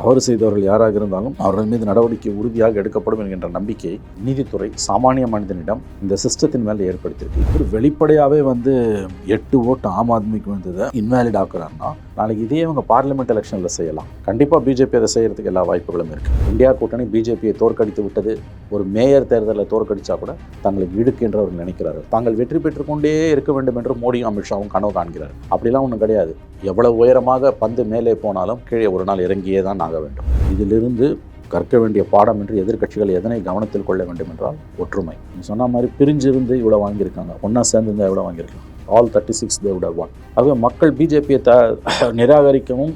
தவறு செய்தவர்கள் யாராக இருந்தாலும் அவர்கள் மீது நடவடிக்கை உறுதியாக எடுக்கப்படும் என்கின்ற நம்பிக்கை நீதித்துறை சாமானிய மனிதனிடம் இந்த சிஸ்டத்தின் மேலே ஏற்படுத்தியிருக்கு. ஒரு வெளிப்படையாகவே வந்து எட்டு ஓட்டு ஆம் ஆத்மிக்கு வந்ததை இன்வேலிட் ஆக்குறாருன்னா நாளைக்கு இதே அவங்க பார்லிமெண்ட் எலெக்ஷனில் செய்யலாம். கண்டிப்பாக பிஜேபி அதை செய்கிறதுக்கு எல்லா வாய்ப்புகளும் இருக்குது இந்தியா கூட்டணி பிஜேபியை தோற்கடித்து விட்டது ஒரு மேயர் தேர்தலில் தோற்கடிச்சா கூட தங்களை இடுக்கு என்று அவர் நினைக்கிறார்கள். தாங்கள் வெற்றி பெற்றுக்கொண்டே இருக்க வேண்டும் என்று மோடியும் அமித்ஷாவும் கனவு காண்கிறார் அப்படிலாம் ஒன்றும் கிடையாது. எவ்வளவு உயரமாக பந்து மேலே போனாலும் கீழே ஒரு நாள் இறங்கியே தான் ஆக வேண்டும். இதிலிருந்து கற்க வேண்டிய பாடம் என்று எதிர்க்கட்சிகள் எதனை கவனத்தில் கொள்ள வேண்டும் என்றால் ஒற்றுமை. நீ சொன்ன மாதிரி பிரிஞ்சிருந்து இவ்வளோ வாங்கியிருக்காங்க. ஒன்றா சேர்ந்து எவ்வளோ வாங்கியிருக்காங்க ஆல் தேர்ட்டி சிக்ஸ் தே விட ஒன் ஆகவே மக்கள் பிஜேபியை த நிராகரிக்கவும்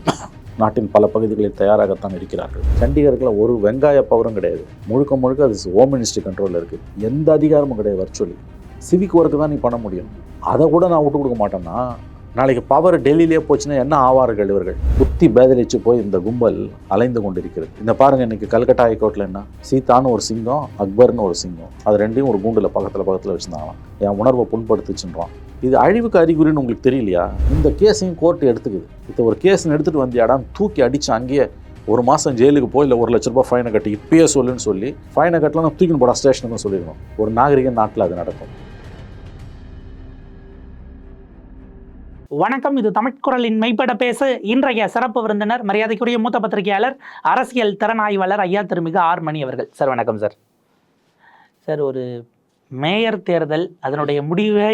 நாட்டின் பல பகுதிகளில் தயாராகத்தான் இருக்கிறார்கள். சண்டிகரில் ஒரு வெங்காய பவரும் கிடையாது. முழுக்க முழுக்க அது ஹோம் மினிஸ்ட்ரி கண்ட்ரோலில் இருக்குது எந்த அதிகாரமும் கிடையாது வர்ச்சுவலி சிவிக் ஒர்க்கு தான் நீ பண்ண முடியும். அதை கூட நான் விட்டு கொடுக்க மாட்டேன்னா நாளைக்கு பவர் டெல்லியிலே போச்சுன்னா என்ன ஆவார்கள் இவர்கள்? புத்தி பேதலிச்சு போய் இந்த கும்பல் அலைந்து கொண்டிருக்கிறது. இந்த பாருங்க இன்னைக்கு கல்கட்டா ஹைகோர்ட்டில் என்ன? சீதான்னு ஒரு சிங்கம் அக்பர்னு ஒரு சிங்கம். அது ரெண்டையும் ஒரு கூண்டில் பக்கத்தில் பக்கத்தில் வச்சுருந்தாங்களாம். என் உணர்வை புண்படுத்துச்சுன்றான். இது அழிவுக்கு அறிகுறின்னு உங்களுக்கு தெரியலையா? இந்த கேஸையும் கோர்ட்டு எடுத்துக்குது. இப்போ ஒரு கேஸ்னு எடுத்துகிட்டு வந்தியாடான்னு தூக்கி அடித்து அங்கேயே ஒரு மாதம் ஜெயிலுக்கு போய் இல்லை ஒரு லட்ச ரூபாய் ஃபைனை கட்டி இப்பயே சொல்லுன்னு சொல்லி ஃபைனை கட்டலாம் தூக்கின்னு போடா ஸ்டேஷனுக்கு சொல்லிடணும். ஒரு நாகரிக நாட்டில் அது நடக்கும். வணக்கம் இது தமிழ்குரலின் மெய்ப்பட பேசு இன்றைய சிறப்பு விருந்தினர் மரியாதைக்குரிய மூத்த பத்திரிகையாளர் அரசியல் திறனாய்வாளர் ஐயா திருமிகு ஆர் மணி அவர்கள். சார் வணக்கம் சார். சார் ஒரு மேயர் தேர்தல் அதனுடைய முடிவை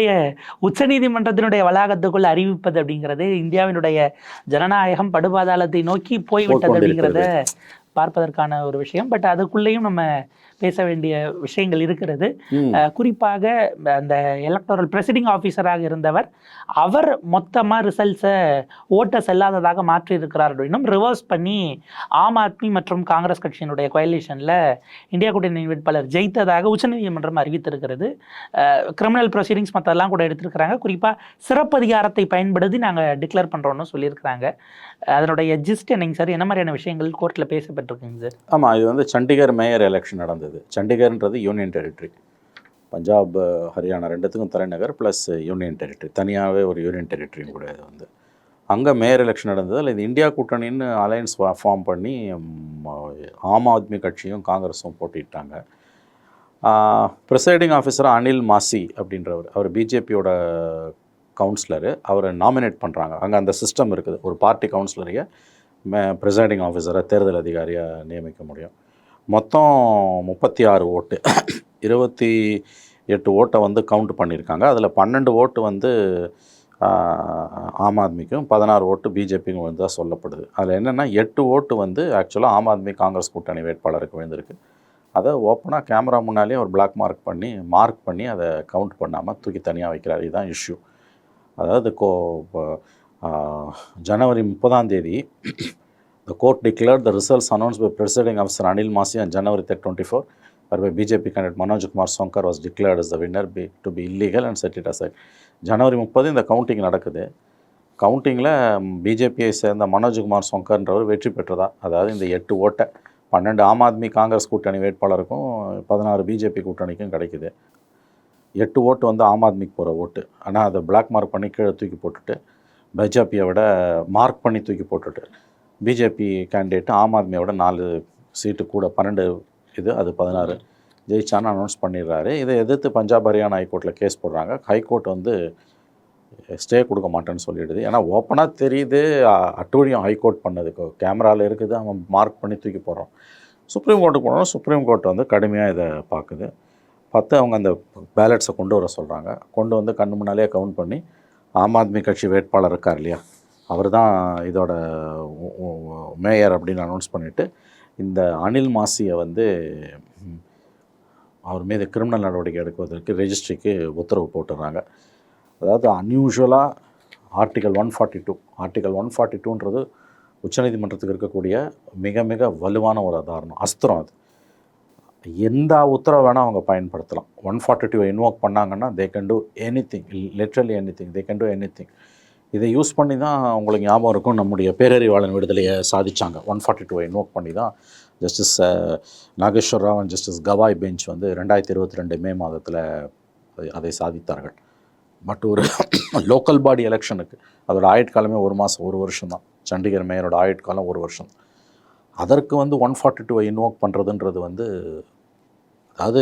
உச்சநீதிமன்றத்தினுடைய வளாகத்துக்குள் அறிவிப்பது அப்படிங்கிறது இந்தியாவினுடைய ஜனநாயகம் படுபாதாளத்தை நோக்கி போய்விட்டது அப்படிங்கிறத பார்ப்பதற்கான ஒரு விஷயம். பட் அதுக்குள்ளேயும் நம்ம பேச வேண்டிய விஷயங்கள் இருக்கிறது. குறிப்பாக அந்த எலக்டோரல் ப்ரெசிடிங் ஆஃபீஸராக இருந்தவர் அவர் மொத்தமாக ரிசல்ட்ஸை ஓட்டை செல்லாததாக மாற்றி இருக்கிறார் அப்படின்னும் ரிவர்ஸ் பண்ணி ஆம் ஆத்மி மற்றும் காங்கிரஸ் கட்சியினுடைய கோயலிஷனில் இந்தியா கூட்டணி வேட்பாளர் ஜெயித்ததாக உச்சநீதிமன்றம் அறிவித்திருக்கிறது. கிரிமினல் ப்ரொசீடிங்ஸ் மற்றெல்லாம் கூட எடுத்திருக்கிறாங்க. குறிப்பாக சிறப்பதிகாரத்தை பயன்படுத்தி நாங்கள் டிக்ளேர் பண்ணுறோன்னு சொல்லியிருக்கிறாங்க. அதனுடைய ஜிஸ்ட் என்னங்க சார் என்ன மாதிரியான விஷயங்கள் கோர்ட்டில் பேசப்பட்டிருக்குங்க சார் ஆமாம் இது வந்து சண்டிகர் மேயர் எலெக்ஷன் நடந்தது. சண்டிகர்ன்றது யூனியன் டெரிட்டரி பஞ்சாப் ஹரியானா ரெண்டுத்துக்கும் தலைநகர் ப்ளஸ் யூனியன் டெரிட்டரி தனியாகவே ஒரு யூனியன் டெரிட்டரியும் கூட இது வந்து. அங்கே மேயர் எலெக்ஷன் நடந்தது அதில் இது இந்தியா கூட்டணின்னு அலையன்ஸ் ஃபார்ம் பண்ணி ஆம் ஆத்மி கட்சியும் காங்கிரஸும் போட்டிட்டாங்க ப்ரிசைடிங் ஆஃபீஸர் அனில் மாசி அப்படின்றவர் அவர் பிஜேபியோட கவுன்சிலரு அவரை நாமினேட் பண்ணுறாங்க அங்கே அந்த சிஸ்டம் இருக்குது. ஒரு பார்ட்டி கவுன்சிலரையே மே ப்ரிசைடிங் ஆஃபீஸரை தேர்தல் அதிகாரியாக நியமிக்க முடியும். மொத்தம் முப்பத்தி ஆறு ஓட்டு. இருபத்தி எட்டு ஓட்டை வந்து கவுண்ட் பண்ணியிருக்காங்க. அதில் பன்னெண்டு ஓட்டு வந்து ஆம் ஆத்மிக்கும் பதினாறு ஓட்டு பிஜேபிக்கும் விழுந்ததாக சொல்லப்படுது. அதில் என்னென்னா எட்டு ஓட்டு வந்து ஆக்சுவலாக ஆம் ஆத்மி காங்கிரஸ் கூட்டணி வேட்பாளருக்கு விழுந்திருக்கு. அதை ஓப்பனாக கேமரா முன்னாலே ஒரு பிளாக் மார்க் பண்ணி மார்க் பண்ணி அதை கவுண்ட் பண்ணாமல் தூக்கி தனியாக வைக்கிறார். இதுதான் இஷ்யூ அதாவது கோ ஜனவரி முப்பதாம் தேதி the court declare the results announce by presiding officer Anil Masih and January the twenty four whereby BJP candidate Manoj Kumar Sankar was declared as the winner be, to be illegal and set it ஜனவரி முப்பது இந்த counting நடக்குது கவுண்டிங்கில் பிஜேபியை சேர்ந்த மனோஜ்குமார் சொங்கர்ன்றவர் வெற்றி பெற்றதா அதாவது இந்த எட்டு ஓட்டை பன்னெண்டு ஆம் ஆத்மி காங்கிரஸ் கூட்டணி வேட்பாளருக்கும் பதினாறு பிஜேபி கூட்டணிக்கும் கிடைக்குது எட்டு ஓட்டு வந்து ஆம் ஆத்மிக்கு போகிற ஓட்டு. ஆனால் அதை பிளாக் மார்க் பண்ணி கீழே தூக்கி போட்டுட்டு பிஜேபியை விட மார்க் பண்ணி தூக்கி போட்டுட்டு பிஜேபி கேண்டிடேட்டு ஆம் ஆத்மியை விட நாலு சீட்டு கூட பன்னெண்டு இது அது பதினாறு ஜெயிச்சான்னு அனௌன்ஸ் பண்ணிடுறாரு. இதை எதிர்த்து பஞ்சாப் ஹரியானா ஹைகோர்ட்டில் கேஸ் போடுறாங்க. ஹைகோர்ட் வந்து ஸ்டே கொடுக்க மாட்டேன்னு சொல்லிடுது. ஏன்னா ஓப்பனாக தெரியுது அட்டூழியம் ஹைகோர்ட் பண்ணதுக்கு கேமராவில் இருக்குது. அவன் மார்க் பண்ணி தூக்கி போடுறோம் சுப்ரீம் கோர்ட்டுக்கு போனோம் சுப்ரீம் கோர்ட் வந்து கடுமையாக இதை பார்க்குது. பார்த்து அவங்க அந்த பேலட்ஸை கொண்டு வர சொல்கிறாங்க கொண்டு வந்து கண்ணு முன்னாலே கவுண்ட் பண்ணி ஆம் ஆத்மி கட்சி வேட்பாளர் இருக்கார் இல்லையா? அவர் தான் இதோட மேயர் அப்படின்னு அனௌன்ஸ் பண்ணிவிட்டு இந்த அனில் மாசியை வந்து அவர் மீது கிரிமினல் நடவடிக்கை எடுக்குவதற்கு ரெஜிஸ்ட்ரிக்கு உத்தரவு போட்டுடுறாங்க அதாவது அன்யூஷுவலாக article one forty two article one forty டூன்றது உச்சநீதிமன்றத்துக்கு இருக்கக்கூடிய மிக மிக வலுவான ஒரு உதாரணம் அஸ்திரம் அது. எந்த உத்தரவு வேணால் அவங்க பயன்படுத்தலாம். ஒன் ஃபார்ட்டி டூ இன்வோக் பண்ணாங்கன்னா they can do anything literally anything they can do anything இதை யூஸ் பண்ணி தான் உங்களுக்கு ஞாபகம் இருக்கும். நம்முடைய பேரறிவாளன் விடுதலையை சாதித்தாங்க ஒன் ஃபார்ட்டி டூ இன்வோக் பண்ணி தான் justice Nageswar Rao and justice Gavai bench வந்து ரெண்டாயிரத்தி இருபத்தி ரெண்டு மே மாதத்தில் அதை சாதித்தார்கள். பட் ஒரு லோக்கல் பாடி எலெக்ஷனுக்கு அதோடய ஆயுட்காலமே ஒரு மாதம் ஒரு வருஷம் தான் சண்டிகர் மேயரோட ஆயுட்காலம் ஒரு வருஷம். அதற்கு வந்து ஒன் ஃபார்ட்டி டூவை இன்வோக் பண்ணுறதுன்றது வந்து அதாவது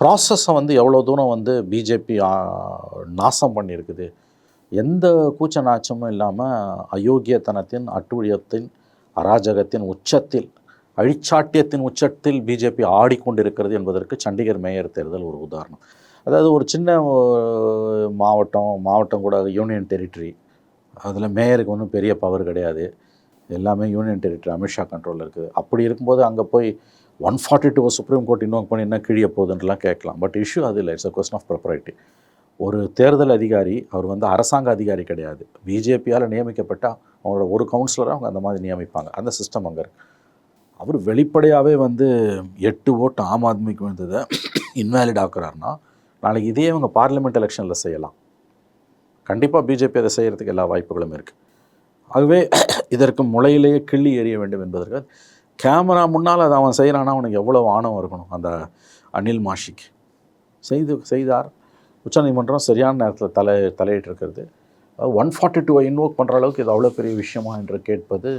ப்ராசஸை வந்து எவ்வளோ தூரம் வந்து பிஜேபி நாசம் பண்ணியிருக்குது. எந்த கூச்ச நாச்சமும் இல்லாமல் அயோக்கியத்தனத்தின் அட்டுழியத்தின் அராஜகத்தின் உச்சத்தில் அழிச்சாட்டியத்தின் உச்சத்தில் பிஜேபி ஆடிக்கொண்டிருக்கிறது என்பதற்கு சண்டிகர் மேயர் தேர்தல் ஒரு உதாரணம். அதாவது ஒரு சின்ன மாவட்டம் மாவட்டம் கூட யூனியன் டெரிட்டரி அதில் மேயருக்கு ஒன்றும் பெரிய பவர் கிடையாது. எல்லாமே யூனியன் டெரிட்டரி அமித்ஷா கண்ட்ரோலில் இருக்குது அப்படி இருக்கும்போது அங்கே போய் one forty two supreme court இன்னும் பண்ணி என்ன கிழிய போகுதுன்றலாம் கேட்கலாம். பட் இஷ்யூ அது இல்லை. It's a question of propriety ஒரு தேர்தல் அதிகாரி அவர் வந்து அரசாங்க அதிகாரி கிடையாது. பிஜேபியால் நியமிக்கப்பட்ட அவங்களோட ஒரு கவுன்சிலராக அவங்க அந்த மாதிரி நியமிப்பாங்க. அந்த சிஸ்டம் அங்கே இருக்குது அவர் வெளிப்படையாகவே வந்து எட்டு ஓட்டு ஆம் ஆத்மிக்கு வந்ததை இன்வேலிட் ஆக்குறாருன்னா நாளைக்கு இதே அவங்க பார்லிமெண்ட் எலெக்ஷனில் செய்யலாம். கண்டிப்பாக பிஜேபி அதை செய்கிறதுக்கு எல்லா வாய்ப்புகளும் இருக்குது ஆகவே இதற்கு முளையிலேயே கிள்ளி எறிய வேண்டும் என்பதற்கு கேமரா முன்னால் அதை அவன் செய்கிறான்னா அவனுக்கு எவ்வளோ ஆணவம் இருக்கணும் அந்த அனில் மாஷிக்கு செய்து செய்தார். உச்சநீதிமன்றம் சரியான நேரத்தில் தலை தலையிட்டு இருக்கிறது ஒன் ஃபார்ட்டி டூவை இன்வோக் பண்ணுற அளவுக்கு இது அவ்வளோ பெரிய விஷயமா என்று கேட்பது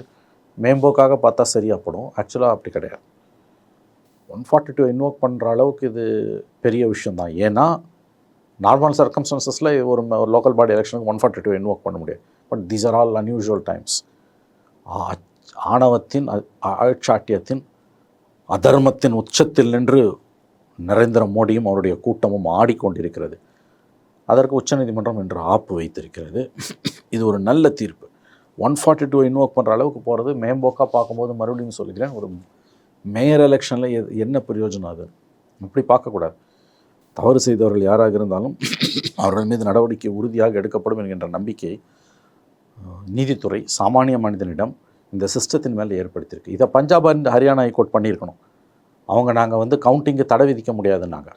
மேம்போக்காக பார்த்தா சரியாப்படும். ஆக்சுவலாக அப்படி கிடையாது. ஒன் ஃபார்ட்டி டூ இன்வோக் பண்ணுற அளவுக்கு இது பெரிய விஷயந்தான் ஏன்னா நார்மல் சர்க்கம்ஸ்டன்சஸில் ஒரு லோக்கல் பாடி எலெக்ஷனுக்கு ஒன் ஃபார்ட்டி டூ இன்வோக் பண்ண முடியாது. But these are all unusual times ஆணவத்தின் ஆட்சாட்டியத்தின் அதர்மத்தின் உச்சத்தில் நின்று நரேந்திர மோடியும் அவருடைய கூட்டமும் ஆடிக்கொண்டிருக்கிறது. அதற்கு உச்சநீதிமன்றம் இன்று ஆப்பு வைத்திருக்கிறது. இது ஒரு நல்ல தீர்ப்பு. ஒன் ஃபார்ட்டி டூ இன்வோக் பண்ணுற அளவுக்கு போகிறது மேம்போக்காக பார்க்கும்போது மறுபடியும் சொல்கிறேன் ஒரு மேயர் எலெக்ஷனில் என்ன பிரயோஜனம் அது? இப்படி பார்க்கக்கூடாது. தவறு செய்தவர்கள் யாராக இருந்தாலும் அவர்கள் மீது நடவடிக்கை உறுதியாக எடுக்கப்படும் என்கின்ற நம்பிக்கை நீதித்துறை சாமானிய மனிதனிடம் இந்த சிஸ்டத்தின் மேலே ஏற்படுத்தியிருக்கு. இதை பஞ்சாப் அண்ட் ஹரியானா ஹைகோர்ட் பண்ணியிருக்கணும். அவங்க நாங்கள் வந்து கவுண்டிங்கு தடை விதிக்க முடியாதுன்னாங்க.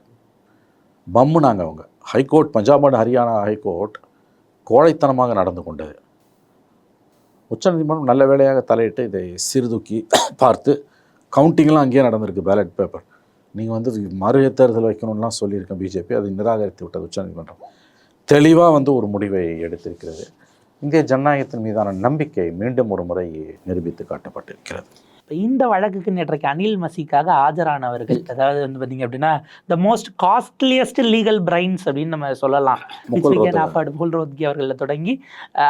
நாங்கள் அவங்க. High court Punjab and Haryana high court கோழைத்தனமாக நடந்து கொண்டது உச்சநீதிமன்றம் நல்ல வேலையாக தலையிட்டு இதை சீர்தூக்கி பார்த்து கவுண்டிங்லாம் அங்கேயே நடந்திருக்கு பேலட் பேப்பர் நீங்கள் வந்து மறு தேர்தல் வைக்கணும்லாம் சொல்லியிருக்கேன் பிஜேபி அதை நிராகரித்து விட்டது உச்சநீதிமன்றம் தெளிவாக வந்து ஒரு முடிவை எடுத்திருக்கிறது. இந்திய ஜனநாயகத்தின் மீதான நம்பிக்கை மீண்டும் ஒரு முறை நிரூபித்து காட்டப்பட்டிருக்கிறது. இந்த வழக்குக்கு நேற்றைக்கு அனில் மசிக்காக ஆஜரானவர்கள் அதாவது வந்து பார்த்தீங்க அப்படின்னா the most costliest legal brains அப்படின்னு நம்ம சொல்லலாம். நாப்பாடு முகுல் ரோத்கி அவர்களில் தொடங்கி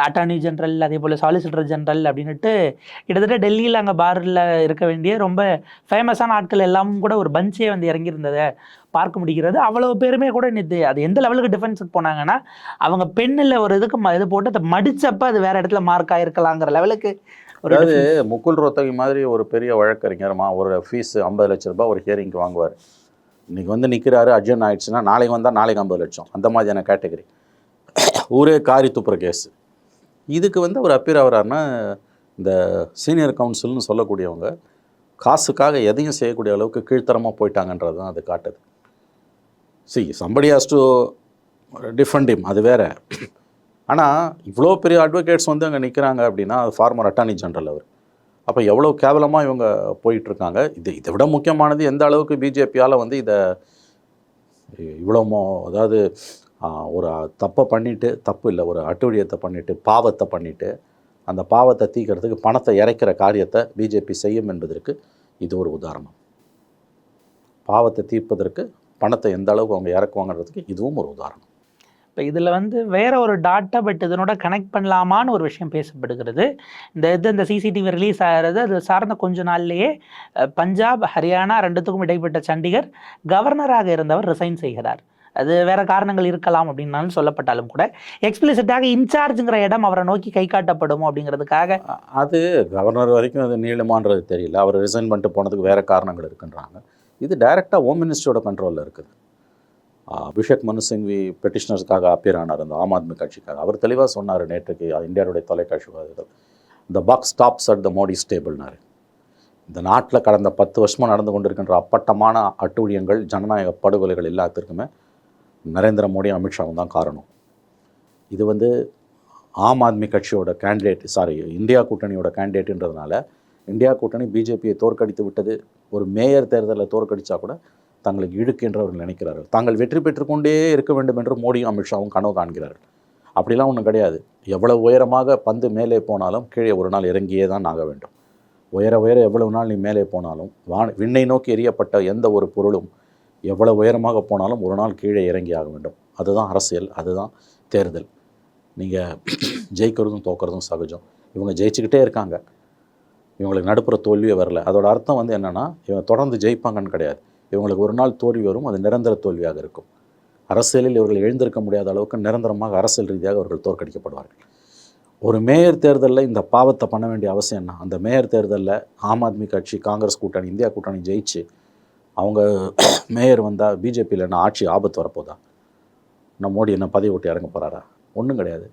அட்டார்னி ஜெனரல் அதே போல் சாலிசிட்டர் ஜெனரல் அப்படின்னுட்டு கிட்டத்தட்ட டெல்லியில் அங்கே பாரில் இருக்க வேண்டிய ரொம்ப ஃபேமஸான ஆட்கள் எல்லாம் கூட ஒரு பஞ்சே வந்து இறங்கியிருந்ததை. பார்க்க முடிகிறது. அவ்வளோ பேருமே கூட நேற்று அது எந்த லெவலுக்கு டிஃபென்ஸுக்கு போனாங்கன்னா அவங்க பெண்ணில் ஒரு இதுக்கு இது போட்டு அதை மடிச்சப்ப அது வேற இடத்துல மார்க் ஆயிருக்கலாங்கிற லெவலுக்கு அதாவது முகுல் ரோத்தகி மாதிரி ஒரு பெரிய வழக்கறிஞர்மா ஒரு ஃபீஸ் ஐம்பது லட்ச ரூபாய் ஒரு ஹியரிங்க்கு வாங்குவார். இன்னைக்கு வந்து நிற்கிறாரு அர்ஜுன் ஆயிடுச்சுன்னா நாளைக்கு வந்தால் நாளைக்கு ஐம்பது லட்சம். அந்த மாதிரியான கேட்டகரி ஊரே காரி துப்புற கேஸ் இதுக்கு வந்து அவர் அப்பீர் ஆகிறாருன்னா இந்த சீனியர் கவுன்சில்னு சொல்லக்கூடியவங்க காசுக்காக எதையும் செய்யக்கூடிய அளவுக்கு கீழ்த்தரமாக போயிட்டாங்கன்றது தான் அது காட்டுது. See somebody has to defend him அது வேற. ஆனால் இவ்வளோ பெரிய அட்வொகேட்ஸ் வந்து அங்கே நிற்கிறாங்க அப்படின்னா அது ஃபார்மர் அட்டார்னி ஜென்ரல் அவர். அப்போ எவ்வளோ கேவலமாக இவங்க போயிட்டுருக்காங்க? இது இதை விட முக்கியமானது எந்த அளவுக்கு பிஜேபியால் வந்து இதை இவ்வளோமோ அதாவது ஒரு தப்பை பண்ணிவிட்டு தப்பு இல்லை ஒரு அட்டுழியத்தை பண்ணிவிட்டு பாவத்தை பண்ணிவிட்டு அந்த பாவத்தை தீக்கிறதுக்கு பணத்தை இறைக்கிற காரியத்தை பிஜேபி செய்யும் என்பதற்கு இது ஒரு உதாரணம். பாவத்தை தீர்ப்பதற்கு பணத்தை எந்த அளவுக்கு அவங்க இறக்குவாங்கன்றதுக்கு இதுவும் ஒரு உதாரணம். இப்போ இதில் வந்து வேற ஒரு டாட்டா பட் இதனோட கனெக்ட் பண்ணலாமான்னு ஒரு விஷயம் பேசப்படுகிறது. இந்த இது இந்த சிசிடிவி ரிலீஸ் ஆகிறது அது சார்ந்த கொஞ்ச நாள்லயே பஞ்சாப் ஹரியானா ரெண்டுத்துக்கும் இடைப்பட்ட சண்டிகர் கவர்னராக இருந்தவர் ரிசைன் செய்கிறார். அது வேற காரணங்கள் இருக்கலாம் அப்படின்னாலும் சொல்லப்பட்டாலும் கூட எக்ஸ்பிளிசிட்டாக இன்சார்ஜுங்கிற இடம் அவரை நோக்கி கை காட்டப்படுமோ அப்படிங்கிறதுக்காக அது கவர்னர் வரைக்கும் அது நீளமான்றது தெரியல. அவர் ரிசைன் பண்ணிட்டு போனதுக்கு வேறு காரணங்கள் இருக்குன்றாங்க. இது டைரெக்டாக ஹோம் மினிஸ்ட்ரியோட கண்ட்ரோலில் இருக்குது. அபிஷேக் மனு சிங்வி பெட்டிஷனர்ஸ்க்காக அப்பியர் ஆனார். அந்த ஆம் ஆத்மி கட்சிக்காக. அவர் தெளிவாக சொன்னார் நேற்றுக்கு இந்தியாவுடைய தொலைக்காட்சி விவாதத்தில் இந்த buck stops at the Modi ஸ்டேபிள்னாரு இந்த நாட்டில் கடந்த பத்து வருஷமாக நடந்து கொண்டிருக்கின்ற அப்பட்டமான அட்டூழியங்கள் ஜனநாயக படுகொலைகள் எல்லாத்திற்குமே நரேந்திர மோடி அமித்ஷாவும் தான் காரணம். இது வந்து ஆம் ஆத்மி கட்சியோட கேண்டிடேட் சாரி இந்தியா கூட்டணியோட கேண்டிடேட்ன்றதுனால இந்தியா கூட்டணி பிஜேபியை தோற்கடித்து விட்டது. ஒரு மேயர் தேர்தலில் தோற்கடிச்சா கூட தங்களுக்கு இழுக்கு என்று அவர்கள் நினைக்கிறார்கள். தாங்கள் வெற்றி பெற்றுக்கொண்டே இருக்க வேண்டும் என்று மோடியும் அமித்ஷாவும் கனவு காண்கிறார்கள். அப்படிலாம் ஒன்றும் கிடையாது. எவ்வளவு உயரமாக பந்து மேலே போனாலும் கீழே ஒரு நாள் இறங்கியே தான் ஆக வேண்டும். உயர உயர எவ்வளவு நாள் நீ மேலே போனாலும் வான விண்ணை நோக்கி எரியப்பட்ட எந்த ஒரு பொருளும் எவ்வளவு உயரமாக போனாலும் ஒரு நாள் கீழே இறங்கி ஆக வேண்டும். அதுதான் அரசியல் அதுதான் தேர்தல். நீங்கள் ஜெயிக்கிறதும் தோக்கிறதும் சகஜம். இவங்க ஜெயிச்சுக்கிட்டே இருக்காங்க. இவங்களுக்கு நடுப்புற தோல்வியே வரல. அதோட அர்த்தம் வந்து என்னென்னா இவங்க தொடர்ந்து ஜெயிப்பாங்கன்னு கிடையாது. இவங்களுக்கு ஒரு நாள் தோல்வி வரும் அது நிரந்தர தோல்வியாக இருக்கும். அரசியலில் இவர்கள் எழுந்திருக்க முடியாத அளவுக்கு நிரந்தரமாக அரசியல் ரீதியாக அவர்கள் தோற்கடிக்கப்படுவார்கள். ஒரு மேயர் தேர்தலில் இந்த பாவத்தை பண்ண வேண்டிய அவசியம் என்ன? அந்த மேயர் தேர்தலில் ஆம் ஆத்மி கட்சி காங்கிரஸ் கூட்டணி இந்தியா கூட்டணி ஜெயிச்சு அவங்க மேயர் வந்தால் பிஜேபியில் என்ன ஆட்சி ஆபத்து வரப்போதா? நம்ம மோடி என்ன பதவி ஓட்டி இறங்க போகிறாரா ஒன்றும் கிடையாது.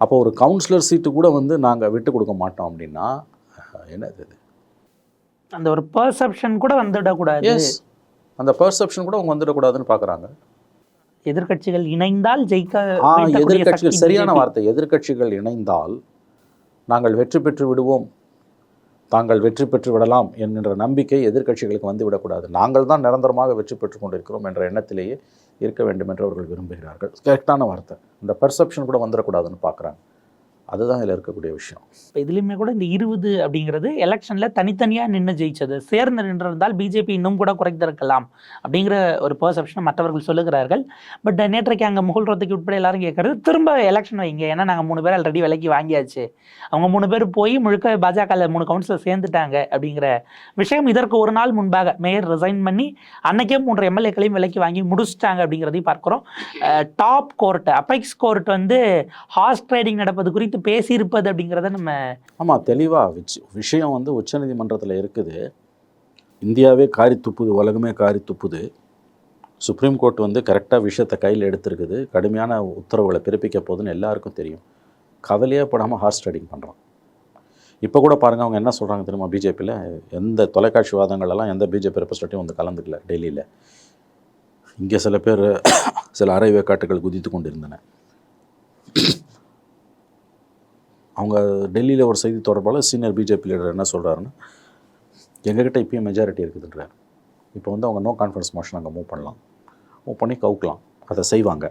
அப்போ ஒரு கவுன்சிலர் சீட்டு கூட வந்து நாங்கள் விட்டு கொடுக்க மாட்டோம் அப்படின்னா என்னது இது? அந்த ஒரு பெர்செப்ஷன் கூட வந்துடக்கூடாது. அந்த பெர்செப்ஷன் கூட அவங்க வந்துடக்கூடாதுன்னு பார்க்குறாங்க. எதிர்க்கட்சிகள் இணைந்தால் ஜெயிக்க சக்தி சரியான. வார்த்தை. எதிர்க்கட்சிகள் இணைந்தால் நாங்கள் வெற்றி பெற்று விடுவோம். தாங்கள் வெற்றி பெற்று விடலாம் என்கின்ற நம்பிக்கை எதிர்க்கட்சிகளுக்கு வந்து விடக்கூடாது. நாங்கள் தான் நிரந்தரமாக வெற்றி பெற்று கொண்டிருக்கிறோம் என்ற எண்ணத்திலேயே இருக்க வேண்டும் என்று அவர்கள் விரும்புகிறார்கள். கரெக்டான வார்த்தை. இந்த பெர்செப்ஷன் கூட வந்துடக்கூடாதுன்னு பார்க்குறாங்க. அதுதான் இதில் இருக்கக்கூடிய விஷயம். இப்போ இதுலேயுமே கூட இந்த இருபது அப்படிங்கிறது எலெக்ஷனில் தனித்தனியாக நின்று ஜெயிச்சது. சேர்ந்து நின்றிருந்தால் பிஜேபி இன்னும் கூட குறைத்திருக்கலாம் அப்படிங்கிற ஒரு பர்செப்ஷனை மற்றவர்கள் சொல்லுகிறார்கள். பட் நேற்றைக்கு அங்கே முகுல் உட்பட எல்லாரும் கேட்கறது திரும்ப எலெக்ஷன் வைங்க. ஏன்னா நாங்கள் மூணு பேர் ஆல்ரெடி விலைக்கு வாங்கியாச்சு. அவங்க மூணு பேர் போய் முழுக்க பாஜகவில் மூணு கவுன்சிலர் சேர்ந்துட்டாங்க. அப்படிங்கிற விஷயம் இதற்கு ஒரு நாள் முன்பாக மேயர் ரிசைன் பண்ணி அன்னைக்கே மூன்று எம்எல்ஏக்களையும் விலைக்கு வாங்கி முடிச்சிட்டாங்க அப்படிங்கிறதையும் பார்க்குறோம். டாப் கோர்ட் அப்பைக்ஸ் கோர்ட் வந்து ஹார்ஸ் ட்ரேடிங் நடப்பது குறித்து பேசியிருப்பது அப்படிங்கிறத நம்ம ஆமாம் தெளிவாக விஷயம் வந்து உச்சநீதிமன்றத்தில் இருக்குது. இந்தியாவே காரி துப்புது உலகமே காரி துப்புது. சுப்ரீம் கோர்ட் வந்து கரெக்டாக விஷயத்தை கையில் எடுத்திருக்குது. கடுமையான உத்தரவுகளை பிறப்பிக்க போகுதுன்னு எல்லாருக்கும் தெரியும். கவலையே படாமல் ஹார்ஸ் ரைடிங் பண்ணுறான் இப்போ கூட பாருங்கள் அவங்க என்ன சொல்கிறாங்க தெரியுமா பிஜேபியில்? எந்த தொலைக்காட்சி வாதங்களெல்லாம் எந்த பிஜேபி ரெப்ரஸன்டேட்டிவ் வந்து கலந்துக்கல டெல்லியில். இங்கே சில பேர் சில அரை வேக்காட்டுகள் குதித்து கொண்டிருந்தன. அவங்க டெல்லியில் ஒரு செய்தி தொடர்பாளர் சீனியர் பிஜேபி லீடர் என்ன சொல்கிறாருன்னா எங்ககிட்ட இப்பயும் மெஜாரிட்டி இருக்குதுன்றார். இப்போ வந்து அவங்க நோ கான்ஃபிடன்ஸ் மோஷன் அங்கே மூவ் பண்ணலாம். மூவ் பண்ணி கவுக்கலாம். அதை செய்வாங்க.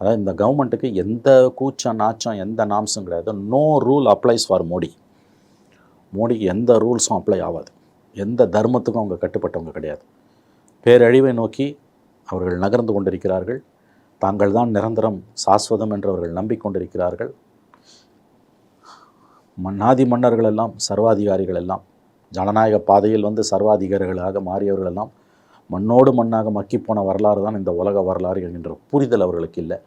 அதாவது இந்த கவர்மெண்ட்டுக்கு எந்த கூச்சம் நாச்சம் எந்த நாம்ஸும் கிடையாது no rule applies for Modi. மோடிக்கு எந்த ரூல்ஸும் அப்ளை ஆகாது. எந்த தர்மத்துக்கும் அவங்க கட்டுப்பட்டவங்க கிடையாது. பேரழிவை நோக்கி அவர்கள் நகர்ந்து கொண்டிருக்கிறார்கள். தாங்கள் தான் நிரந்தரம் சாஸ்வதம் என்று அவர்கள் நம்பிக்கொண்டிருக்கிறார்கள். மன்னாதி மன்னர்கள் எல்லாம் சர்வாதிகாரிகள் எல்லாம் ஜனநாயக பாதையில் வந்து சர்வாதிகாரிகளாக மாறியவர்கள் எல்லாம் மண்ணோடு மண்ணாக மக்கிப்போன வரலாறு தான் இந்த உலக வரலாறு என்கின்ற புரிதல் அவர்களுக்கு இல்லை.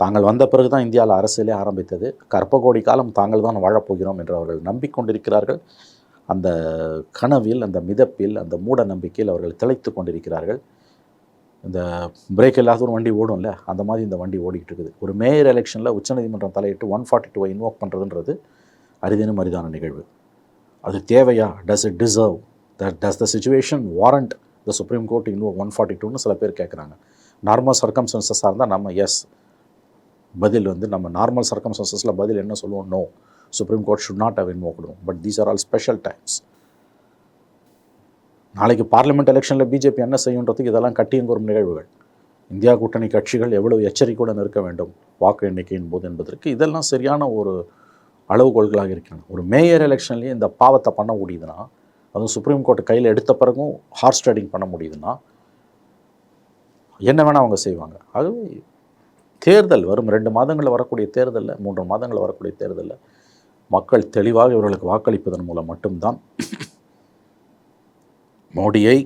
தாங்கள் வந்த பிறகு தான் இந்தியாவில் அரசியலே ஆரம்பித்தது. கற்பகோடி காலம் தாங்கள் தான் வாழப்போகிறோம் என்று அவர்கள் நம்பிக்கொண்டிருக்கிறார்கள். அந்த கனவில் அந்த மிதப்பில் அந்த மூட நம்பிக்கையில் அவர்கள் திளைத்து கொண்டிருக்கிறார்கள். இந்த பிரேக் இல்லாத ஒரு வண்டி ஓடும்ல அந்த மாதிரி இந்த வண்டி ஓடிக்கிட்டு இருக்குது. ஒரு மேயர் எலெக்ஷனில் உச்சநீதிமன்றம் தலையிட்டு ஒன் ஃபார்ட்டி டூவை இன்வோக் பண்ணுறதுன்றது அரிதினும் அரிதான நிகழ்வு. அது தேவையா? Does it deserve that does the situation warrant the supreme court இன்னும் ஒன் ஃபார்ட்டி டூன்னு சில பேர் கேட்குறாங்க நார்மல் சர்க்கம்சன்சஸாக இருந்தால் நம்ம எஸ் பதில் வந்து நம்ம நார்மல் சர்க்கம்சன்சஸில் பதில் என்ன சொல்லுவோம்? No supreme court should not have இன்வோக்டும் but these are all special times நாளைக்கு பார்லிமெண்ட் எலெக்ஷனில் பிஜேபி என்ன செய்யுன்றதுக்கு இதெல்லாம் கட்டியும் நிகழ்வுகள். இந்தியா கூட்டணி கட்சிகள் எவ்வளவு எச்சரிக்கையுடன் இருக்க வேண்டும்? வாக்கு எண்ணிக்கையின் போது என்பதற்கு இதெல்லாம் சரியான ஒரு அளவுகோல்களாக இருக்கிறாங்க. ஒரு மேயர் எலெக்ஷன்லேயே இந்த பாவத்தை பண்ண முடியுதுன்னா அதுவும் சுப்ரீம் கோர்ட்டு கையில் எடுத்த பிறகும் ஹார்ஸ் ட்ரேடிங் பண்ண முடியுதுன்னா என்ன வேணால் அவங்க செய்வாங்க. ஆகவே தேர்தல் வரும் ரெண்டு மாதங்களில் வரக்கூடிய தேர்தலில் மூன்று மாதங்களில் வரக்கூடிய தேர்தலில் மக்கள் தெளிவாக இவர்களுக்கு வாக்களிப்பதன் மூலம் மட்டும்தான் மோடியை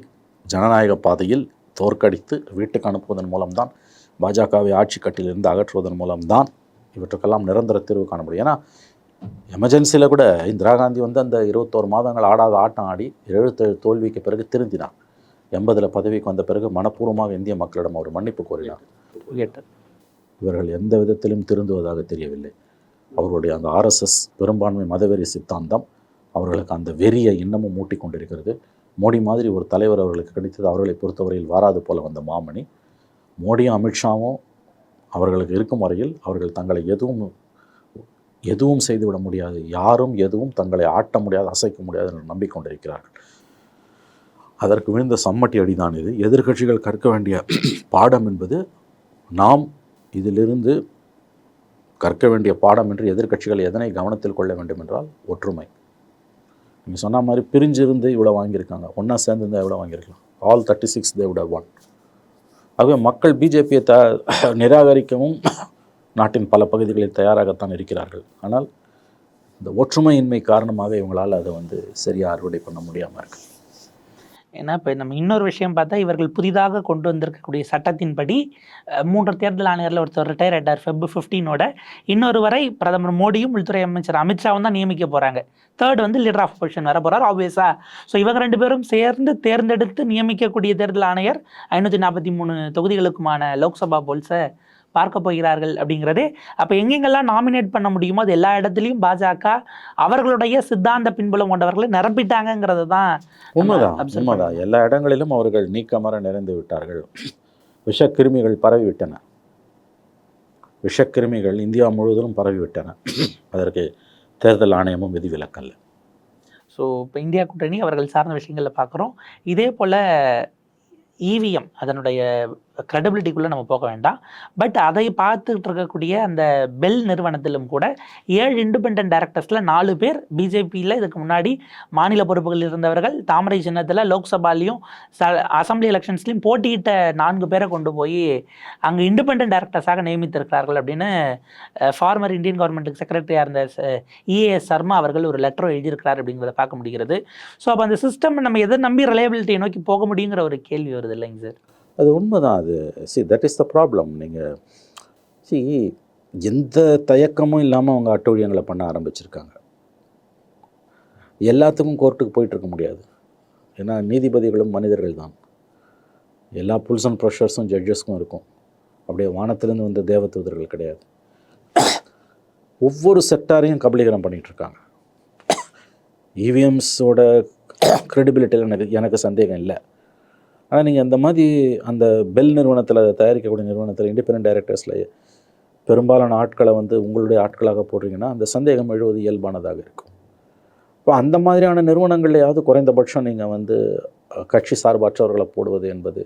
ஜனநாயக பாதையில் தோற்கடித்து வீட்டுக்கு அனுப்புவதன் மூலம்தான் பாஜகவை ஆட்சி கட்டிலிருந்து அகற்றுவதன் மூலம்தான் இவற்றுக்கெல்லாம் நிரந்தர தீர்வு காண முடியும். ஏன்னா எமர்ஜென்சியில் கூட இந்திரா காந்தி வந்து அந்த இருபத்தோரு மாதங்கள் ஆடாத ஆட்டம் ஆடி எழுபத்தேழு தோல்விக்கு பிறகு திருந்தினார் எண்பதில் பதவிக்கு வந்த பிறகு மனப்பூர்வமாக இந்திய மக்களிடம் அவர் மன்னிப்பு கோரினார். இவர்கள் எந்த விதத்திலும் திருந்துவதாக தெரியவில்லை. அவர்களுடைய அந்த ஆர்எஸ்எஸ் பெரும்பான்மை மதவெறி சித்தாந்தம் அவர்களுக்கு அந்த வெறியை இன்னமும் மூட்டி கொண்டிருக்கிறது. மோடி மாதிரி ஒரு தலைவர் அவர்களுக்கு கிடைத்தது அவர்களை பொறுத்தவரையில் வாராது போல வந்த மாமணி. மோடியும் அமித்ஷாவும் அவர்களுக்கு இருக்கும் வரையில் அவர்கள் தங்களை எதுவும் எதுவும் செய்துவிட முடியாது. யாரும் எதுவும் தங்களை ஆட்ட முடியாது அசைக்க முடியாது என்று நம்பிக்கொண்டிருக்கிறார்கள். அதற்கு விழுந்த சம்மட்டி அடிதான் இது. எதிர்கட்சிகள் கற்க வேண்டிய பாடம் என்பது நாம் இதிலிருந்து கற்க வேண்டிய பாடம் என்று எதிர்க்கட்சிகள் எதனை கவனத்தில் கொள்ள வேண்டும் என்றால் ஒற்றுமை. நீங்கள் சொன்ன மாதிரி பிரிஞ்சிருந்து இவ்வளோ வாங்கியிருக்காங்க. ஒன்றா சேர்ந்துருந்தால் எவ்வளோ வாங்கியிருக்கலாம்? ஆல் தேர்ட்டி சிக்ஸ் தே விட ஒன் ஆகவே மக்கள் பிஜேபியை த நிராகரிக்கவும் நாட்டின் பல பகுதிகளில் தயாராகத்தான் இருக்கிறார்கள். ஆனால் இந்த ஒற்றுமையின்மை காரணமாக இவங்களால் அதை வந்து சரியாக அறுவடை பண்ண முடியாமல் இருக்கு. ஏன்னா இப்போ நம்ம இன்னொரு விஷயம் பார்த்தா இவர்கள் புதிதாக கொண்டு வந்திருக்கக்கூடிய சட்டத்தின்படி மூன்று தேர்தல் ஆணையரில் ஒருத்தர் ரிட்டையர் ஆயிட்டார் ஃபெப் ஃபிஃப்டீனோட இன்னொரு வரை பிரதமர் மோடியும் உள்துறை அமைச்சர் அமித்ஷாவும் தான் நியமிக்க போகிறாங்க தேர்ட் வந்து லீடர் ஆஃப் பொசிஷன் வர போகிறார் ஆப்வியஸாக ஸோ இவங்க ரெண்டு பேரும் சேர்ந்து தேர்ந்தெடுத்து நியமிக்கக்கூடிய தேர்தல் ஆணையர் ஐநூற்றி நாற்பத்தி மூணு தொகுதிகளுக்குமான லோக்சபா போல்ஸை பார்க்க போகிறார்கள் அப்படிங்கிறதே. அப்போ எங்கெங்கெல்லாம் நாமினேட் பண்ண முடியுமோ அது எல்லா இடத்துலையும் பாஜக அவர்களுடைய சித்தாந்த பின்புலம் கொண்டவர்களை நிரப்பிட்டாங்கங்கிறது தான் உண்மைதான் உண்மைதான். எல்லா இடங்களிலும் அவர்கள் நீக்கமர நிறைந்து விட்டார்கள். விஷக்கிருமிகள் பரவிவிட்டன. விஷக்கிருமிகள் இந்தியா முழுவதும் பரவிவிட்டன. அதற்கு தேர்தல் ஆணையமும் விதிவிலக்கல்ல ஸோ இப்போ இந்தியா கூட்டணி அவர்கள் சார்ந்த விஷயங்களில் பார்க்குறோம் இதே போல் இவிஎம் அதனுடைய க்ரெடிபிலிட்டிக்குள்ளே நம்ம போக வேண்டாம். பட் அதை பார்த்துட்டு இருக்கக்கூடிய அந்த பெல் நிறுவனத்திலும் கூட ஏழு இண்டிபெண்ட் டைரக்டர்ஸில் நாலு பேர் பிஜேபியில் இதுக்கு முன்னாடி மாநில பொறுப்புகளில் இருந்தவர்கள் தாமரை சின்னத்தில் லோக்சபாலையும் ச அசம்பிளி எலெக்ஷன்ஸ்லையும் போட்டியிட்ட நான்கு பேரை கொண்டு போய் அங்கே இண்டிபெண்ட் டைரக்டர்ஸாக நியமித்திருக்கிறார்கள் அப்படின்னு ஃபார்மர் இந்தியன் கவர்மெண்ட்டுக்கு செக்ரட்டரியாக இருந்த இஏஎஸ் சர்மா அவர்கள் ஒரு லெட்டர் எழுதியிருக்கிறார் அப்படிங்கிறத பார்க்க முடிகிறது. ஸோ அப்போ அந்த சிஸ்டம் நம்ம எதை நம்பி ரிலையபிலிட்டியை நோக்கி போக முடியுங்கிற ஒரு கேள்வி வருது இல்லைங்க சார் அது உண்மைதான் அது. See that is the problem நீங்கள் சி எந்த தயக்கமும் இல்லாமல் அவங்க அட்டூழியங்களை பண்ண ஆரம்பிச்சிருக்காங்க. எல்லாத்துக்கும் கோர்ட்டுக்கு போயிட்டு இருக்க முடியாது. ஏன்னா நீதிபதிகளும் மனிதர்கள் தான் எல்லா புல்ஸ் அண்ட் ப்ரெஷர்ஸும் ஜட்ஜஸ்க்கும் இருக்கும். அப்படியே வானத்திலேருந்து வந்த தேவதூதர்கள் கிடையாது. ஒவ்வொரு செக்டாரையும் கபலீகரம் பண்ணிகிட்ருக்காங்க இருக்காங்க இவிஎம்ஸோட க்ரெடிபிலிட்டியில் எனக்கு எனக்கு சந்தேகம் இல்லை. ஆனால் நீங்கள் அந்த மாதிரி அந்த பெல் நிறுவனத்தில் தயாரிக்கக்கூடிய நிறுவனத்தில் இண்டிபெண்ட் டைரக்டர்ஸில் பெரும்பாலான ஆட்களை வந்து உங்களுடைய ஆட்களாக போடுறீங்கன்னா அந்த சந்தேகம் எழுவது இயல்பானதாக இருக்கும். இப்போ அந்த மாதிரியான நிறுவனங்கள்லையாவது குறைந்தபட்சம் நீங்கள் வந்து கட்சி சார்பற்றவர்களை போடுவது என்பது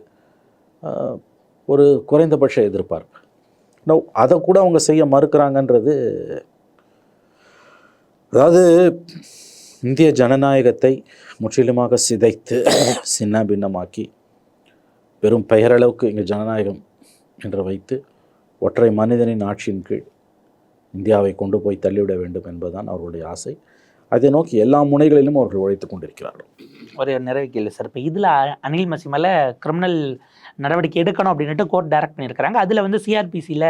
ஒரு குறைந்தபட்ச எதிர்பார்ப்பு. நோ அதை கூட அவங்க செய்ய மறுக்கிறாங்கன்றது அதாவது இந்திய ஜனநாயகத்தை முற்றிலுமாக சிதைத்து சின்ன பின்னமாக்கி வெறும் பெயரளவுக்கு இங்கே ஜனநாயகம் என்று வைத்து ஒற்றை மனிதனின் ஆட்சியின் கீழ் இந்தியாவை கொண்டு போய் தள்ளிவிட வேண்டும் என்பதுதான் அவர்களுடைய ஆசை. அதை நோக்கி எல்லா முனைகளிலும் அவர்கள் உழைத்து கொண்டிருக்கிறார்கள். ஒரு நிறைவு கேள்வி சார். இப்போ இதில் அனில் மசி மேலே கிரிமினல் நடவடிக்கை எடுக்கணும் அப்படின்ட்டு கோர்ட் டைரக்ட் பண்ணியிருக்கிறாங்க. அதில் வந்து சிஆர்பிசியில்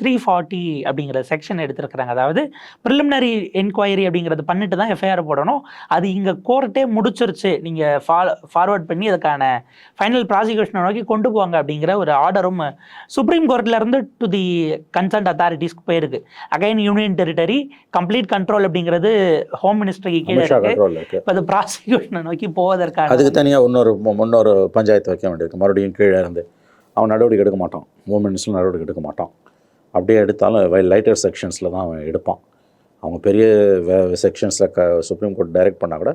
த்ரீ ஃபார்ட்டி அப்படிங்கிற செக்ஷன் எடுத்திருக்கிறாங்க. அதாவது ப்ரிலிமினரி என்கொயரி அப்படிங்கிறது பண்ணிட்டு தான் எஃப்ஐஆர் போடணும். அது இங்கே கோர்ட்டே முடிச்சிருச்சு. நீங்கள் ஃபா ஃபார்வர்ட் பண்ணி அதுக்கான ஃபைனல் ப்ராசிக்யூஷனை நோக்கி கொண்டு போவாங்க அப்படிங்கிற ஒரு ஆர்டரும் சுப்ரீம் கோர்ட்லேருந்து டு தி கன்சர்ன்ட் அத்தாரிட்டிஸ்க்கு போயிருக்கு. Again union territory complete control அப்படிங்கிறது ஹோம் மினிஸ்ட்ரிக்கு கீழே இருக்கு. இப்போ அது ப்ராசிக்யூஷனை நோக்கி போவதற்கான அதுக்கு தனியாக இன்னொரு முன்னொரு பஞ்சாயத்து வைக்க வேண்டியிருக்கு. மறுபடியும் கீழே இருந்து. அவன் நடவடிக்கை எடுக்க மாட்டான். மூமெண்ட்ஸில் நடவடிக்கை எடுக்க மாட்டான். அப்படியே எடுத்தாலும் லைட்டர் செக்ஷன்ஸில் தான் அவன் எடுப்பான். அவங்க பெரிய செக்ஷன்ஸில் க சுப்ரீம் கோர்ட் டைரக்ட் பண்ணால் கூட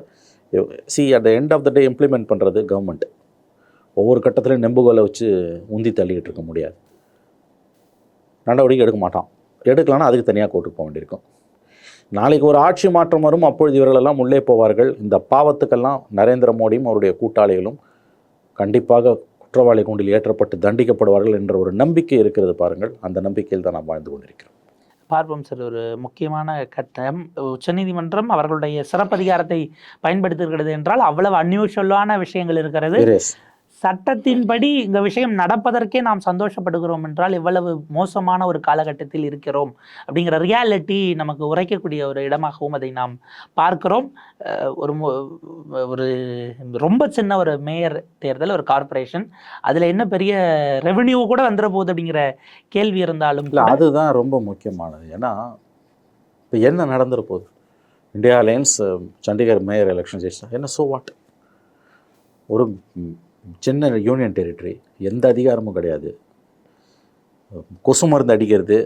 see at the end of the day implement பண்ணுறது கவர்மெண்ட் ஒவ்வொரு கட்டத்துலையும் நெம்புகோலை வச்சு உந்தி தள்ளிக்கிட்டு இருக்க முடியாது. நடவடிக்கை எடுக்க மாட்டான். எடுக்கலான்னா அதுக்கு தனியாக கோர்ட்டுக்கு போக வேண்டியிருக்கும். நாளைக்கு ஒரு ஆட்சி மாற்றம் வரும் அப்பொழுது இவர்களெல்லாம் உள்ளே போவார்கள். இந்த பாவத்துக்கெல்லாம் நரேந்திர மோடியும் அவருடைய கூட்டாளிகளும் கண்டிப்பாக குற்றவாளி கூண்டில் ஏற்றப்பட்டு தண்டிக்கப்படுவார்கள் என்ற ஒரு நம்பிக்கை இருக்கிறது பாருங்கள். அந்த நம்பிக்கையில் தான் நாம் வாழ்ந்து கொண்டிருக்கிறோம். பார்ப்போம் சார். ஒரு முக்கியமான கட்டம். உச்சநீதிமன்றம் அவர்களுடைய சிறப்பதிகாரத்தை பயன்படுத்துகிறது என்றால் அவ்வளவு அன்யூஷுவலான விஷயங்கள் இருக்கிறது. சட்டத்தின்படி இந்த விஷயம் நடப்பதற்கே நாம் சந்தோஷப்படுகிறோம் என்றால் எவ்வளவு மோசமான ஒரு காலகட்டத்தில் இருக்கிறோம் அப்படிங்கிற ரியாலிட்டி நமக்கு உரைக்கக்கூடிய ஒரு இடமாகவும் அதை நாம் பார்க்கிறோம். ஒரு ஒரு ரொம்ப சின்ன ஒரு மேயர் தேர்தல் ஒரு கார்ப்பரேஷன் அதில் என்ன பெரிய ரெவென்யூ கூட வந்துட போகுது அப்படிங்கிற கேள்வி இருந்தாலும் அதுதான் ரொம்ப முக்கியமானது. ஏன்னா இப்போ என்ன நடந்துற போகுது? India alliance Chandigarh mayor election ஜெயிச்சா என்ன சோ வாட் ஒரு சின்ன யூனியன் டெரிட்டரி எந்த அதிகாரமும் கிடையாது. கொசு மருந்து அடிக்கிறது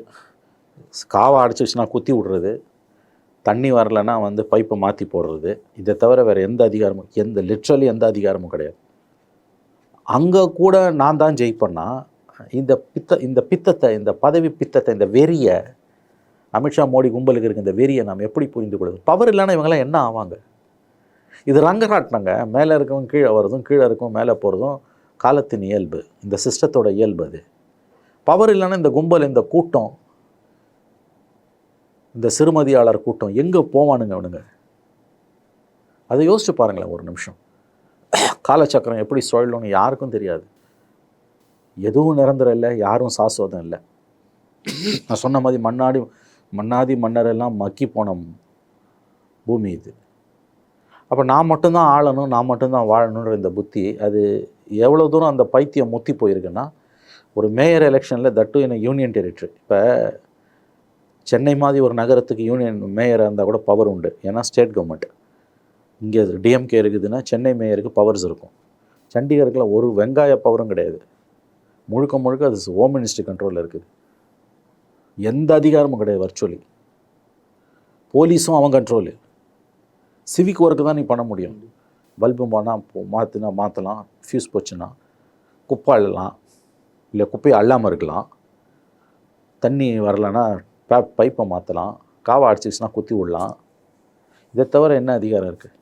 காவை அடிச்சிச்சுன்னா குத்தி விடுறது தண்ணி வரலைன்னா வந்து பைப்பை மாற்றி போடுறது. இதை தவிர வேறு எந்த அதிகாரமும் எந்த லிட்ரலி எந்த அதிகாரமும் கிடையாது. அங்கே கூட நான் தான் ஜெயிப்பேன்னா இந்த பித்த இந்த பித்தத்தை இந்த பதவி பித்தத்தை இந்த வெறியை அமித்ஷா மோடி கும்பலுக்கு இருக்க இந்த வெறியை நாம் எப்படி புரிந்து கொள்வது? பவர் இல்லைன்னா இவங்கெல்லாம் என்ன ஆவாங்க? இது ரங்கராட்டினங்க. மேலே இருக்கவும் கீழே வர்றதும் கீழே இருக்கவன் மேலே போகிறதும் காலத்தின் இயல்பு. இந்த சிஸ்டத்தோட இயல்பு அது. பவர் இல்லைன்னா இந்த கும்பல் இந்த கூட்டம் இந்த சிறுமதியாளர் கூட்டம் எங்கே போவானுங்க அவனுங்க? அதை யோசிச்சு பாருங்களேன் ஒரு நிமிஷம். காலச்சக்கரம் எப்படி சுழலும்னு யாருக்கும் தெரியாது. எதுவும் நிரந்தரம் இல்லை யாரும் சாஸ்வதம் இல்லை. நான் சொன்ன மாதிரி மண்ணாடி மன்னாதி மன்னரெல்லாம் மக்கி போன பூமி இது. அப்போ நான் மட்டும்தான் ஆளணும் நான் மட்டும்தான் வாழணுன்ற இந்த புத்தி அது எவ்வளோ தூரம் அந்த பைத்தியம் முத்தி போயிருக்குன்னா ஒரு மேயர் எலெக்ஷனில் தட்டு என்ன யூனியன் டெரிட்டரி. இப்போ சென்னை மாதிரி ஒரு நகரத்துக்கு யூனியன் மேயராக இருந்தால் கூட பவர் உண்டு. ஏன்னா ஸ்டேட் கவர்மெண்ட் இங்கே டிஎம்கே இருக்குதுன்னா சென்னை மேயருக்கு பவர்ஸ் இருக்கும். சண்டிகருக்குலாம் ஒரு வெங்காய பவரும் கிடையாது. முழுக்க முழுக்க அது ஹோம் மினிஸ்ட்ரி கண்ட்ரோலில் இருக்குது எந்த அதிகாரமும் கிடையாது வர்ச்சுவலி போலீஸும் அவன் கண்ட்ரோலு சிவிக் ஒர்க்கு தான் நீ பண்ண முடியும். பல்பு போனால் மாற்றினா மாற்றலாம் ஃபியூஸ் போச்சுன்னா குப்பை அள்ளலாம் இல்லை குப்பையை அள்ளாமல் இருக்கலாம். தண்ணி வரலன்னா பை பைப்பை மாற்றலாம் காவா அடிச்சிச்சுன்னா குத்தி விடலாம். இதை தவிர என்ன அதிகாரம் இருக்குது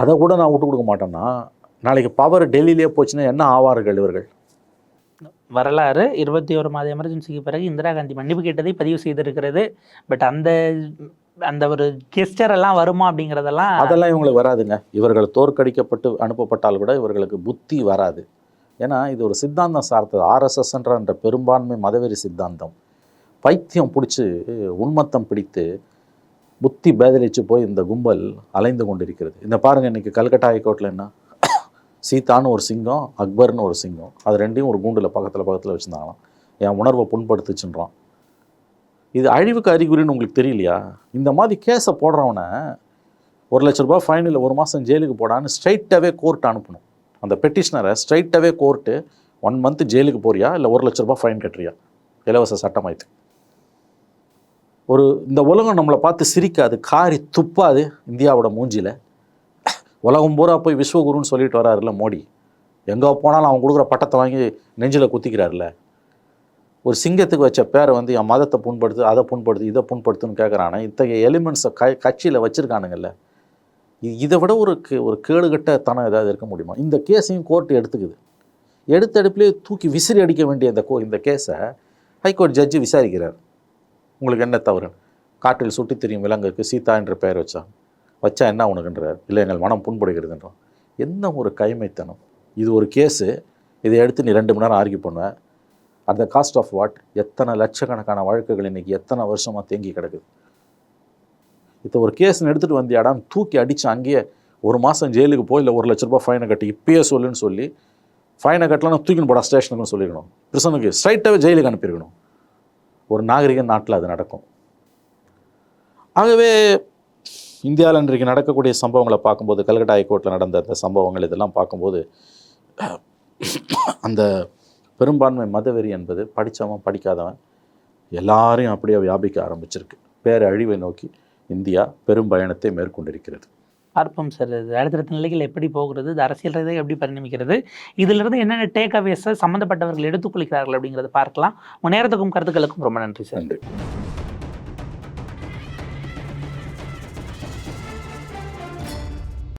அதை கூட நான் விட்டு கொடுக்க மாட்டேன்னா நாளைக்கு பவர் டெல்லியிலே போச்சுன்னா என்ன ஆவார்கள் இவர்கள்? வரலாறு இருபத்தி ஒரு மாத எமர்ஜென்சிக்கு பிறகு இந்திரா காந்தி மன்னிப்பு கேட்டதை பதிவு செய்திருக்கிறது. பட் அந்த அந்த ஒரு கெஸ்டர் எல்லாம் வருமா அப்படிங்கிறதெல்லாம் அதெல்லாம் இவங்களுக்கு வராதுங்க. இவர்கள் தோற்கடிக்கப்பட்டு அனுப்பப்பட்டால் கூட இவர்களுக்கு புத்தி வராது. ஏன்னா இது ஒரு சித்தாந்தம் சார்ந்தது. ஆர்எஸ்எஸ்ன்ற என்ற பெரும்பான்மை மதவெறி சித்தாந்தம். பைத்தியம் பிடிச்சி உன்மத்தம் பிடித்து புத்தி பேதலிச்சு போய் இந்த கும்பல் அலைந்து கொண்டிருக்கிறது. இந்த பாருங்க இன்றைக்கி கல்கட்டா ஹைகோர்ட்டில் என்ன? சீதான்னு ஒரு சிங்கம் அக்பர்னு ஒரு சிங்கம். அது ரெண்டையும் ஒரு கூண்டில் பக்கத்தில் பக்கத்தில் வச்சுருந்தாங்களாம். என் உணர்வை புண்படுத்துச்சுன்றான். இது அழிவுக்கு அறிகுறின்னு உங்களுக்கு தெரியலையா? இந்த மாதிரி கேஸை போடுறவனை ஒரு லட்ச ரூபாய் ஃபைனில் ஒரு மாதம் ஜெயிலுக்கு போடான்னு ஸ்ட்ரைட்டாகவே கோர்ட் அனுப்பணும். அந்த பெட்டிஷனரை ஸ்ட்ரைட்டாகவே கோர்ட்டு ஒன் மந்த் ஜெயிலுக்கு போறியா? இல்லை ஒரு லட்ச ரூபாய் ஃபைன் கட்டுறியா? இலவச சட்டமாயிட்டு ஒரு இந்த உலகம் நம்மளை பார்த்து சிரிக்காது காரி துப்பாது இந்தியாவோட மூஞ்சியில். உலகம் பூரா போய் விஸ்வகுருன்னு சொல்லிட்டு வராருல்ல மோடி. எங்கே போனாலும் அவன் கொடுக்குற பட்டத்தை வாங்கி நெஞ்சில் குத்திக்கிறாருல்ல. ஒரு சிங்கத்துக்கு வச்ச பேரை வந்து என் மதத்தை புண்படுத்து அதை புண்படுத்து இதை புண்படுத்துன்னு கேட்குறானே இத்தகைய எலிமெண்ட்ஸை க கட்சியில் வச்சுருக்கானுங்கல்ல. இதை விட ஒரு கே- ஒரு கேடுகட்ட தனம் ஏதாவது இருக்க முடியுமா? இந்த கேஸையும் கோர்ட்டு எடுத்துக்குது. எடுத்த அடுப்புலேயே தூக்கி விசிறி அடிக்க வேண்டிய இந்த கோ இந்த கேஸை ஹைகோர்ட் ஜட்ஜி விசாரிக்கிறார். உங்களுக்கு என்ன தவறு? காட்டில் சுட்டி திரியும் விலங்குக்கு சீதா என்ற பெயர் வச்சா? வச்சா என்ன உனக்குன்றார். இல்லை எங்கள் மனம் புண்படுகிறதுன்றான் என்ன ஒரு கைமைத்தனம். இது ஒரு கேஸு. இதை எடுத்து நீ ரெண்டு மணி நேரம் ஆர்கியூ பண்ணுவேன் at the cost of what எத்தனை லட்சக்கணக்கான வழக்குகள் இன்னைக்கு எத்தனை வருஷமாக தேங்கி கிடக்குது இப்போ ஒரு கேஸ்னு எடுத்துகிட்டு வந்தியாடான்னு தூக்கி அடித்து அங்கேயே ஒரு மாதம் ஜெயிலுக்கு போய் இல்லை ஒரு லட்ச ரூபாய் ஃபைனை கட்டி இப்பயே சொல்லுன்னு சொல்லி ஃபைனை கட்டலாம் தூக்கின்னு போடா ஸ்டேஷனுக்குன்னு சொல்லிக்கணும் பிரசனுக்கு ஸ்ட்ரைட்டாகவே ஜெயிலுக்கு அனுப்பியிருக்கணும். ஒரு நாகரிக நாட்டில் அது நடக்கும். ஆகவே இந்தியாவில் இன்றைக்கு நடக்கக்கூடிய சம்பவங்களை பார்க்கும்போது கல்கட்டா ஹைகோர்ட்டில் நடந்த அந்த சம்பவங்கள் இதெல்லாம் பார்க்கும்போது அந்த பெரும்பான்மை மதவெறி என்பது படித்தவன் படிக்காதவன் எல்லாரையும் அப்படியே வியாபிக்க ஆரம்பிச்சிருக்கு. பேரழிவை நோக்கி இந்தியா பெரும் பயணத்தை மேற்கொண்டிருக்கிறது. பார்ப்போம் சார் இது அடுத்தடுத்த நிலைகள் எப்படி போகிறது இது அரசியல் ரீதியாக எப்படி பரிணமிக்கிறது இதிலிருந்து என்னென்ன டேக் அவேஸை சம்மந்தப்பட்டவர்கள் எடுத்துக்கொள்கிறார்கள் அப்படிங்கிறத பார்க்கலாம். உங்கள் நேரத்துக்கும் கருத்துக்களுக்கும் ரொம்ப நன்றி சார் நன்றி.